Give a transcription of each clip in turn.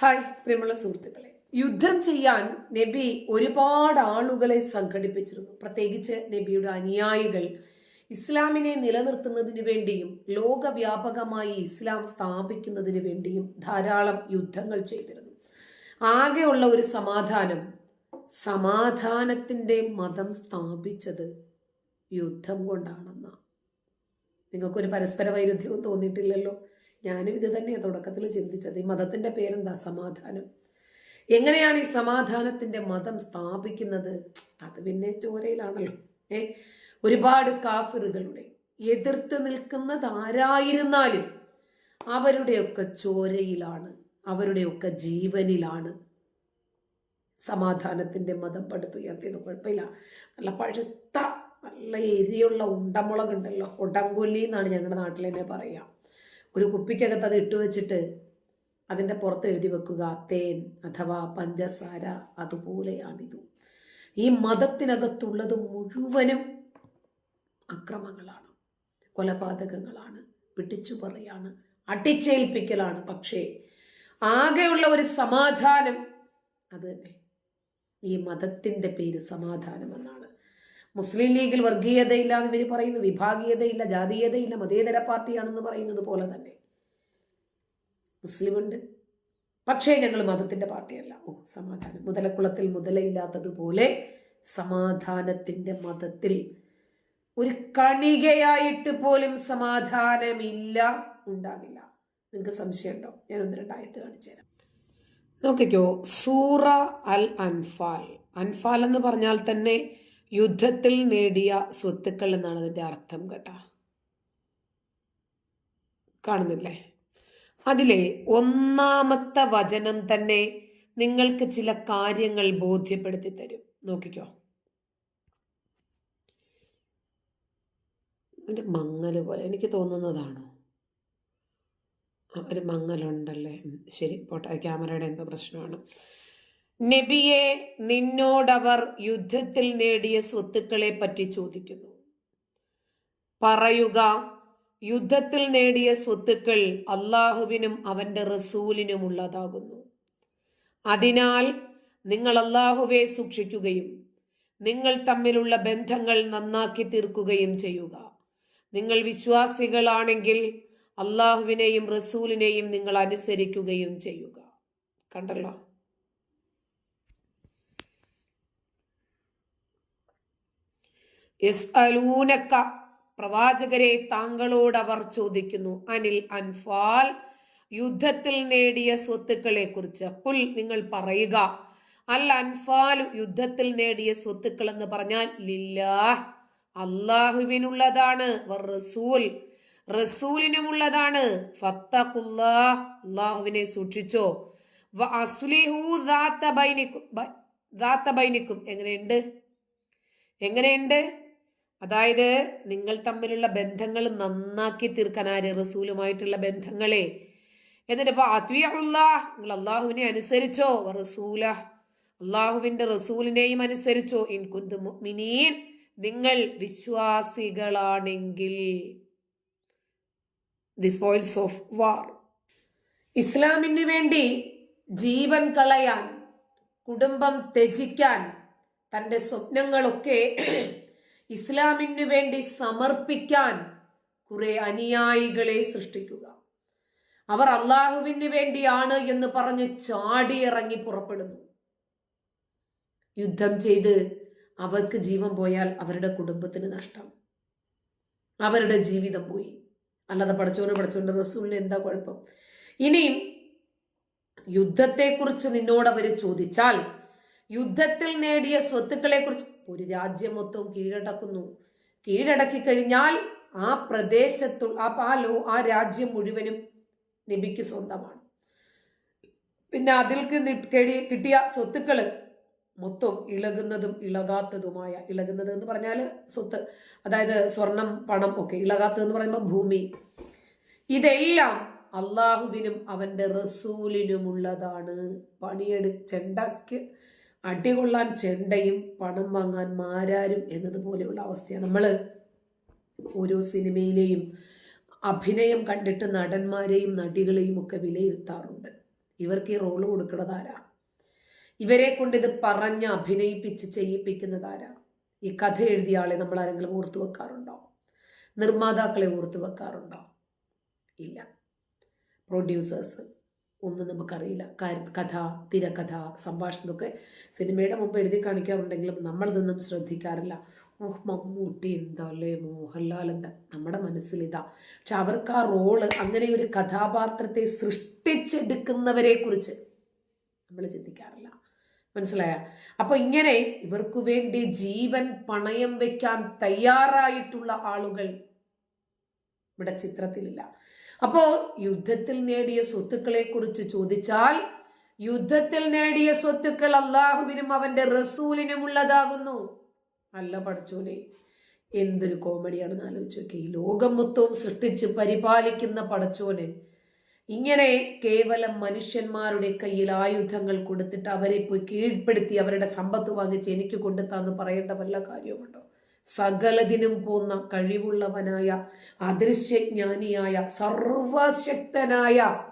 Hi പ്രിയമുള്ള സുഹൃത്തുക്കളെ. യുദ്ധം ചെയ്യാൻ നബി ഒരുപാട് ആളുകളെ സംഘടിപ്പിച്ചിരുന്നു. പ്രത്യേകിച്ച് നബിയുടെ അനുയായികൾ. ഇസ്ലാമിനെ നിലനിർത്തുന്നതിന് വേണ്ടിയും ലോകവ്യാപകമായി ഇസ്ലാം സ്ഥാപിക്കുന്നതിന് വേണ്ടിയും ധാരാളം യുദ്ധങ്ങൾ ചെയ്തിരുന്നു. ആകെയുള്ള ഒരു സമാധാനം സമാധാനത്തിന്റെ മതം സ്ഥാപിച്ചത് യുദ്ധം കൊണ്ടാണെന്നാണ് നിങ്ങൾക്കൊരു പരസ്പര വൈരുദ്ധ്യവും തോന്നിയിട്ടില്ലല്ലോ? ഞാനും ഇത് തന്നെയാണ് തുടക്കത്തിൽ ചിന്തിച്ചത്. ഈ മതത്തിന്റെ പേരെന്താ? സമാധാനം. എങ്ങനെയാണ് ഈ സമാധാനത്തിന്റെ മതം സ്ഥാപിക്കുന്നത്? അത് പിന്നെ ചോരയിലാണല്ലോ. ഏ? ഒരുപാട് കാഫിറുകളുടെ എതിർത്ത് നിൽക്കുന്നത് ആരായിരുന്നാലും അവരുടെയൊക്കെ ചോരയിലാണ് അവരുടെയൊക്കെ ജീവനിലാണ് സമാധാനത്തിന്റെ മതം പടുത്തുയർത്തിയത്. കുഴപ്പമില്ല. നല്ല പഴുത്ത നല്ല എരിയുള്ള ഉണ്ടമുളകുണ്ടല്ലോ. ഉടങ്കൊല്ലി എന്നാണ് ഞങ്ങളുടെ നാട്ടിൽ തന്നെ പറയാം. ഒരു കുപ്പിക്കകത്ത് അത് ഇട്ട് വെച്ചിട്ട് അതിന്റെ പുറത്ത് എഴുതി വെക്കുക തേൻ അഥവാ പഞ്ചസാര അതുപോലെയാണിത്. ഈ മതത്തിനകത്തുള്ളത് മുഴുവനും അക്രമങ്ങളാണ് കൊലപാതകങ്ങളാണ് പിടിച്ചുപറയാണ് അടിച്ചേൽപ്പിക്കലാണ്. പക്ഷേ ആകെയുള്ള ഒരു സമാധാനം അത് തന്നെ. ഈ മതത്തിന്റെ പേര് സമാധാനം എന്നാണ് മുസ്ലിം ലീഗിൽ വർഗീയതയില്ല എന്ന് ഇവർ പറയുന്നു വിഭാഗീയതയില്ല ജാതീയതയില്ല മതേതര പാർട്ടിയാണെന്ന് പറയുന്നത് പോലെ തന്നെ. മുസ്ലിമുണ്ട്. പക്ഷേ ഞങ്ങൾ മതത്തിന്റെ പാർട്ടിയല്ല. ഓ സമാധാനം. മുതലക്കുളത്തിൽ മുതലയില്ലാത്തതുപോലെ സമാധാനത്തിന്റെ മതത്തിൽ ഒരു കണികയായിട്ട് പോലും സമാധാനമില്ല ഉണ്ടാകില്ല. നിങ്ങൾക്ക് സംശയമുണ്ടോ? ഞാൻ ഒന്ന് രണ്ടായത്ത് കാണിച്ചു തരാം. നോക്കിക്കോ സൂറ അൽ അൻഫാൽ. അൻഫാൽ എന്ന് പറഞ്ഞാൽ തന്നെ യുദ്ധത്തിൽ നേടിയ സ്വത്തുക്കൾ എന്നാണ് അതിന്റെ അർത്ഥം കേട്ടോ. കാണുന്നില്ലേ? അതിലെ ഒന്നാമത്തെ വചനം തന്നെ നിങ്ങൾക്ക് ചില കാര്യങ്ങൾ ബോധ്യപ്പെടുത്തി തരും. നോക്കിക്കോ. ഒരു മങ്ങൽ പോലെ എനിക്ക് തോന്നുന്നതാണോ? ഒരു മങ്ങലുണ്ടല്ലേ? ശരി പോട്ടെ. ക്യാമറയുടെ എന്തോ പ്രശ്നമാണ്. നബിയെ നിന്നോടവർ യുദ്ധത്തിൽ നേടിയ സ്വത്തുക്കളെ പറ്റി ചോദിക്കുന്നു. പറയുക യുദ്ധത്തിൽ നേടിയ സ്വത്തുക്കൾ അള്ളാഹുവിനും അവന്റെ റസൂലിനും ഉള്ളതാകുന്നു. അതിനാൽ നിങ്ങൾ അള്ളാഹുവെ സൂക്ഷിക്കുകയും നിങ്ങൾ തമ്മിലുള്ള ബന്ധങ്ങൾ നന്നാക്കി തീർക്കുകയും ചെയ്യുക. നിങ്ങൾ വിശ്വാസികളാണെങ്കിൽ അള്ളാഹുവിനെയും റസൂലിനെയും നിങ്ങൾ അനുസരിക്കുകയും ചെയ്യുക. കണ്ടല്ലോ? യസ് അലൂനക്ക പ്രവാചകരെ താങ്കളോട് അവർ ചോദിക്കുന്നു. അനിൽ അൻഫാൽ യുദ്ധത്തിൽ നേടിയ സ്വത്തുക്കളെ കുറിച്ച് കുൽ നിങ്ങൾ പറയുക. അൽ അൻഫാൽ യുദ്ധത്തിൽ നേടിയ സ്വത്തുക്കൾ എന്ന് പറഞ്ഞാൽ ലില്ലാഹ് അള്ളാഹുവിനുള്ളതാണ് റസൂൽ റസൂലിനുമുള്ളതാണ്. അള്ളാഹുവിനെ സൂക്ഷിച്ചോ. എങ്ങനെയുണ്ട്? എങ്ങനെയുണ്ട്? അതായത് നിങ്ങൾ തമ്മിലുള്ള ബന്ധങ്ങൾ നന്നാക്കി തീർക്കാൻ ആര്? റസൂലുമായിട്ടുള്ള ബന്ധങ്ങളെ. എന്നിട്ട് ഇപ്പൊ അത്വിയുള്ള നിങ്ങൾ അള്ളാഹുവിനെ അനുസരിച്ചോ? റസൂല അള്ളാഹുവിന്റെ റസൂലിനെയും അനുസരിച്ചോ? ഇൻ കുന്തു മുഅ്മിനീൻ നിങ്ങൾ വിശ്വാസികളാണെങ്കിൽ. ദിസ് വോയിസ് ഓഫ് വാർ ഇസ്ലാമിന് വേണ്ടി ജീവൻ കളയാൻ കുടുംബം ത്യജിക്കാൻ തന്റെ സ്വപ്നങ്ങളൊക്കെ ഇസ്ലാമിന് വേണ്ടി സമർപ്പിക്കാൻ കുറെ അനുയായികളെ സൃഷ്ടിക്കുക. അവർ അള്ളാഹുവിന് വേണ്ടിയാണ് എന്ന് പറഞ്ഞ് ചാടിയിറങ്ങി പുറപ്പെടുന്നു. യുദ്ധം ചെയ്ത് അവർക്ക് ജീവൻ പോയാൽ അവരുടെ കുടുംബത്തിന് നഷ്ടം. അവരുടെ ജീവിതം പോയി. അല്ലാതെ പഠിച്ചോനെ പഠിച്ചോണ്ട് റസൂലിന് എന്താ കുഴപ്പം? ഇനിയും യുദ്ധത്തെക്കുറിച്ച് നിന്നോട് അവർ ചോദിച്ചാൽ യുദ്ധത്തിൽ നേടിയ സ്വത്തുക്കളെ കുറിച്ച് ഒരു രാജ്യം മൊത്തം കീഴടക്കുന്നു. കീഴടക്കി കഴിഞ്ഞാൽ ആ പ്രദേശത്തു ആ ലോ ആ രാജ്യം മുഴുവനും നബിക്ക് സ്വന്തമാണ്. പിന്നെ അതിൽ കിട്ടിയ സ്വത്തുക്കൾ മൊത്തം ഇളകുന്നതും ഇളകാത്തതുമായ ഇളകുന്നത് എന്ന് പറഞ്ഞാൽ സ്വത്ത് അതായത് സ്വർണം പണം ഒക്കെ ഇളകാത്തത് എന്ന് പറയുമ്പോൾ ഭൂമി. ഇതെല്ലാം അള്ളാഹുവിനും അവന്റെ റസൂലിനുമുള്ളതാണ്. പണിയെടു അടികൊള്ളാൻ ചെണ്ടയും പണം വാങ്ങാൻ മാരാരും എന്നതുപോലെയുള്ള അവസ്ഥയാണ്. നമ്മൾ ഓരോ സിനിമയിലെയും അഭിനയം കണ്ടിട്ട് നടന്മാരെയും നടികളെയും ഒക്കെ വിലയിരുത്താറുണ്ട്. ഇവർക്ക് ഈ റോൾ കൊടുക്കുന്നതാരാ ഇവരെ കൊണ്ട് ഇത് പറഞ്ഞ് അഭിനയിപ്പിച്ച് ചെയ്യിപ്പിക്കുന്നതാരാ ഈ കഥ എഴുതിയ ആളെ നമ്മൾ ആരെങ്കിലും ഓർത്തു വെക്കാറുണ്ടോ? നിർമ്മാതാക്കളെ ഓർത്തു വെക്കാറുണ്ടോ? ഇല്ല. പ്രൊഡ്യൂസേഴ്സ്. ഒന്നും നമുക്കറിയില്ല. കഥ തിരക്കഥ സംഭാഷണമൊക്കെ സിനിമയുടെ മുമ്പ് എഴുതി കാണിക്കാറുണ്ടെങ്കിലും നമ്മളിതൊന്നും ശ്രദ്ധിക്കാറില്ല. ഓഹ് മമ്മൂട്ടി എന്താ അല്ലേ മോഹൻലാൽ എന്താ? നമ്മുടെ മനസ്സിൽ ഇതാ. പക്ഷെ അവർക്ക് ആ റോൾ അങ്ങനെ ഒരു കഥാപാത്രത്തെ സൃഷ്ടിച്ചെടുക്കുന്നവരെ കുറിച്ച് നമ്മൾ ചിന്തിക്കാറില്ല. മനസ്സിലായ? അപ്പൊ ഇങ്ങനെ ഇവർക്ക് വേണ്ടി ജീവൻ പണയം വെക്കാൻ തയ്യാറായിട്ടുള്ള ആളുകൾ ഇവിടെ ചിത്രത്തിലില്ല. അപ്പോ യുദ്ധത്തിൽ നേടിയ സ്വത്തുക്കളെ കുറിച്ച് ചോദിച്ചാൽ യുദ്ധത്തിൽ നേടിയ സ്വത്തുക്കൾ അള്ളാഹുവിനും അവന്റെ റസൂലിനും ഉള്ളതാകുന്നു അല്ല പഠിച്ചോനെ എന്തൊരു കോമഡിയാണെന്ന് ആലോചിച്ച് നോക്കി. ഈ ലോകം മൊത്തവും സൃഷ്ടിച്ച് പരിപാലിക്കുന്ന പടച്ചോന് ഇങ്ങനെ കേവലം മനുഷ്യന്മാരുടെ കയ്യിൽ ആയുധങ്ങൾ കൊടുത്തിട്ട് അവരെ പോയി കീഴ്പ്പെടുത്തി അവരുടെ സമ്പത്ത് വാങ്ങിച്ച് എനിക്ക് കൊണ്ടുത്താന്ന് പറയേണ്ട വല്ല കാര്യവുമുണ്ടോ? സകലതിനും പോന്ന കഴിവുള്ളവനായ അദൃശ്യജ്ഞാനിയായ സർവശക്തനായ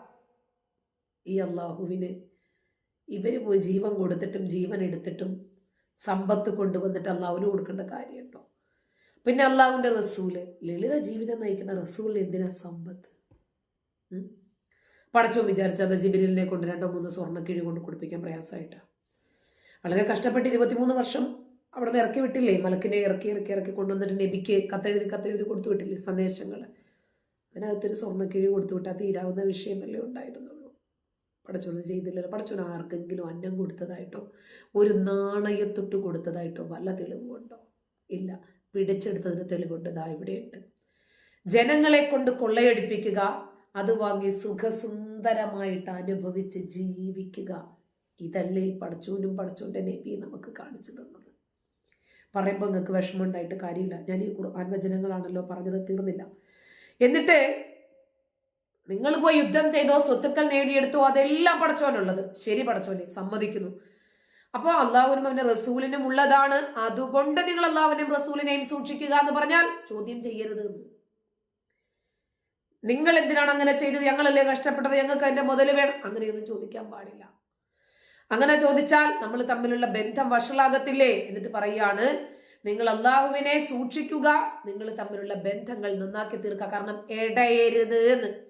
ഈ അള്ളാഹുവിന് ഇവർ പോയി ജീവൻ കൊടുത്തിട്ടും ജീവൻ എടുത്തിട്ടും സമ്പത്ത് കൊണ്ടുവന്നിട്ട് അള്ളാഹുവിന് കൊടുക്കേണ്ട കാര്യമുണ്ടോ? പിന്നെ അള്ളാഹുവിന്റെ റസൂൽ ലളിത ജീവിതം നയിക്കുന്ന റസൂലിന് എന്തിനാ സമ്പത്ത്? പടച്ചോ വിചാരിച്ചത് ജിബിലിനെ കൊണ്ട് രണ്ടോ മൂന്നോ സ്വർണക്കിഴി കൊണ്ട് കുടിപ്പിക്കാൻ പ്രയാസമായിട്ടാ. വളരെ കഷ്ടപ്പെട്ട് ഇരുപത്തിമൂന്ന് വർഷം അവിടെ നിന്ന് ഇറക്കി വിട്ടില്ലേ? മലക്കിനെ ഇറക്കി ഇറക്കി ഇറക്കി കൊണ്ടുവന്നിട്ട് നബിക്ക് കത്തെഴുതി കത്തെഴുതി കൊടുത്തു വിട്ടില്ലേ സന്ദേശങ്ങൾ അതിനകത്തൊരു സ്വർണക്കിഴി കൊടുത്തു വിട്ടാൽ തീരാവുന്ന വിഷയമല്ലേ ഉണ്ടായിരുന്നുള്ളൂ. പടച്ചോന് ചെയ്തില്ലല്ലോ. പടച്ചോന് ആർക്കെങ്കിലും അന്നം കൊടുത്തതായിട്ടോ ഒരു നാണയത്തൊട്ട് കൊടുത്തതായിട്ടോ വല്ല തെളിവുണ്ടോ ഇല്ല. പിടിച്ചെടുത്തതിന് തെളിവുണ്ട്. ദാ ഇവിടെയുണ്ട്. ജനങ്ങളെ കൊണ്ട് കൊള്ളയടിപ്പിക്കുക അത് വാങ്ങി സുഖസുന്ദരമായിട്ട് അനുഭവിച്ച് ജീവിക്കുക. ഇതല്ലേ പടച്ചോനും പടച്ചോന്റെ നബി നമുക്ക് കാണിച്ചു തന്നത്. പറയുമ്പോൾ നിങ്ങൾക്ക് വിഷമമുണ്ടായിട്ട് കാര്യമില്ല. ഞാൻ ഈ ഖുർആൻ വചനങ്ങളാണല്ലോ പറഞ്ഞത് തീർന്നില്ല. എന്നിട്ട് നിങ്ങൾ പോയി യുദ്ധം ചെയ്തോ സ്വത്തുക്കൾ നേടിയെടുത്തോ അതെല്ലാം പടച്ചോനുള്ളത് ശരി പടച്ചോനെ സമ്മതിക്കുന്നു. അപ്പോൾ അള്ളാഹുവിനും അവന്റെ റസൂലിനും ഉള്ളതാണ്. അതുകൊണ്ട് നിങ്ങൾ അള്ളാഹുവിനെയും റസൂലിനെയും സൂക്ഷിക്കുക എന്ന് പറഞ്ഞാൽ ചോദ്യം ചെയ്യരുത്. നിങ്ങൾ എന്തിനാണ് അങ്ങനെ ചെയ്തത്? ഞങ്ങളല്ലേ കഷ്ടപ്പെട്ടത്? ഞങ്ങൾക്ക് അതിന്റെ മുതൽ വേണം. അങ്ങനെയൊന്നും ചോദിക്കാൻ പാടില്ല. അങ്ങനെ ചോദിച്ചാൽ നമ്മൾ തമ്മിലുള്ള ബന്ധം വഷളാകത്തില്ലേ എന്നിട്ട് പറയാണ് നിങ്ങൾ അള്ളാഹുവിനെ സൂക്ഷിക്കുക നിങ്ങൾ തമ്മിലുള്ള ബന്ധങ്ങൾ നന്നാക്കി തീർക്കുക. കാരണം ഇടയരുത് എന്ന്.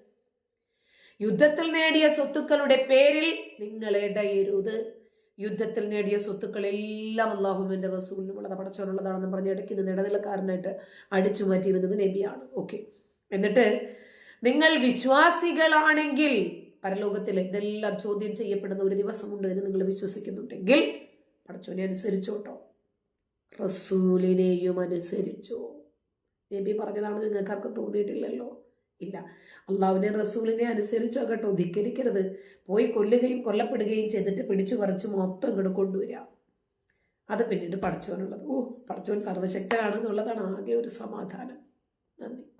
യുദ്ധത്തിൽ നേടിയ സ്വത്തുക്കളുടെ പേരിൽ നിങ്ങൾ ഇടയരുത്. യുദ്ധത്തിൽ നേടിയ സ്വത്തുക്കളെല്ലാം അള്ളാഹുവിന്റെ റസൂലിനുമുള്ളത് പടച്ചോനുള്ളതാണെന്ന് പറഞ്ഞ് ഇടയ്ക്ക് നിന്ന് ഇടനിലക്കാരനായിട്ട് അടിച്ചു മാറ്റിയിരുന്നത് നബിയാണ്. ഓക്കെ. എന്നിട്ട് നിങ്ങൾ വിശ്വാസികളാണെങ്കിൽ പരലോകത്തിൽ ഇതെല്ലാം ചോദ്യം ചെയ്യപ്പെടുന്ന ഒരു ദിവസമുണ്ട് എന്ന് നിങ്ങൾ വിശ്വസിക്കുന്നുണ്ടെങ്കിൽ പടച്ചോനെ അനുസരിച്ചോട്ടോ. റസൂലിനെയും അനുസരിച്ചോ. നബി പറഞ്ഞതാണ് നിങ്ങൾക്കാർക്കും തോന്നിയിട്ടില്ലല്ലോ. ഇല്ല. അള്ളാഹുവിനെ റസൂലിനെ അനുസരിച്ചോ കേട്ടോ. ധിക്കരിക്കരുത്. പോയി കൊല്ലുകയും കൊല്ലപ്പെടുകയും ചെയ്തിട്ട് പിടിച്ചു പറിച്ച് മൊത്തം ഇങ്ങോട്ട് കൊണ്ടുവരിക അത് പിന്നീട് പഠിച്ചവനുള്ളത്. ഓ പഠിച്ചവൻ സർവശക്തനാണെന്നുള്ളതാണ് ആകെ ഒരു സമാധാനം. നന്ദി.